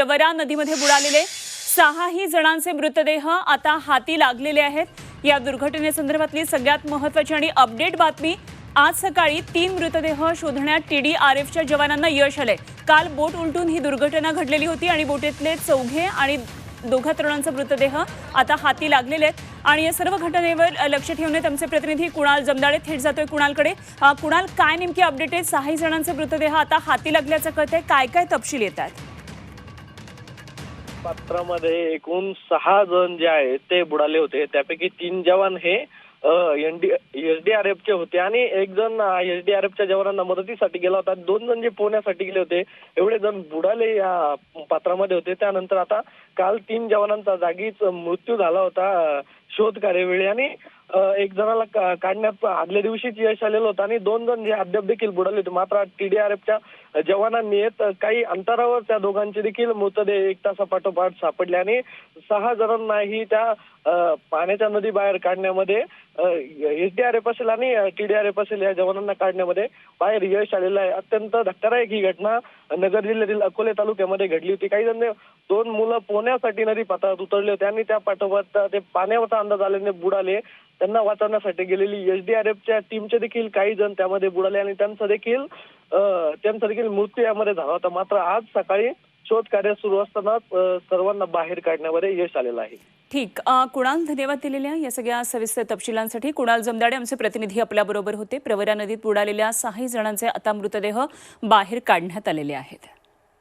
प्रवरा नदीमध्ये बुडालेले. सहाही जणांचे मृतदेह आता हाती लागलेले आहेत. या दुर्घटनेसंदर्भातली सगळ्यात महत्वाची आणि अपडेट बातमी आज सकाळी तीन मृतदेह शोधण्यात टी डी आर एफच्या जवानांना यश आलंय. काल बोट उलटून ही दुर्घटना घडलेली होती आणि बोटीतले चौघे आणि दोघा तरुणांचा मृतदेह आता हाती लागलेले आहेत. आणि या सर्व घटनेवर लक्ष ठेवण्यात आमचे प्रतिनिधी कुणाल जमदाडे थेट जातोय कुणालकडे. कुणाल काय नेमकी अपडेट आहे? सहाही जणांचे मृतदेह आता हाती लागल्याचं कळतंय. काय काय तपशील येत आहेत पात्रामध्ये एकूण सहा जण जे आहेत ते बुडाले होते. त्यापैकी तीन जवान हे एसडीआरएफचे होते आणि एक जण एसडीआरएफच्या जवानांना मदतीसाठी गेला होता. दोन जण जे पोहण्यासाठी गेले होते एवढे जण बुडाले या पात्रामध्ये होते. त्यानंतर आता काल तीन जवानांचा जागीच मृत्यू झाला होता शोध कार्यवेळी. आणि एक जणाला काढण्यात आदल्या दिवशीच यश आलेलं होतं आणि दोन जण जे अद्याप देखील बुडाले होते. मात्र टीडीआरएफच्या जवानांनी येत काही अंतरावर त्या दोघांचे देखील मृतदेह एक तासापाठोपाठ सापडले आणि सहा जणांनाही त्या पाण्याच्या नदी बाहेर काढण्यामध्ये एसडीआरएफ असेल आणि टीडीआरएफ असेल या जवानांना काढण्यामध्ये. बाहेर यश आलेलं आहे. अत्यंत धक्कादायक ही घटना नगर जिल्ह्यातील अकोले तालुक्यामध्ये घडली होती. काही जण दोन मुलं पोहण्यासाठी नदी पात्रात उतरले होते. आणि त्या पाठोपाठ ते पाण्यावरचा अंदाज आल्याने बुडाले. त्यांना वाचवण्यासाठी गेलेली एसडीआरएफच्या टीमचे देखील काही जण त्यामध्ये बुडाले आणि त्यांचा देखील त्यांचा देखील मृत्यू यामध्ये झाला होता. मात्र आज सकाळी शोध कार्य सुरू असतानाच सर्वांना बाहेर काढण्यामध्ये यश आलेलं आहे. ठीक. कुणाल धन्यवाद दिलेल्या या सगळ्या सविस्तर तपशिलांसाठी. कुणाल जमदाडे आमचे प्रतिनिधी आपल्याबरोबर होते. प्रवरा नदीत बुडालेल्या सहाही जणांचे आता मृतदेह बाहेर काढण्यात आलेले आहेत.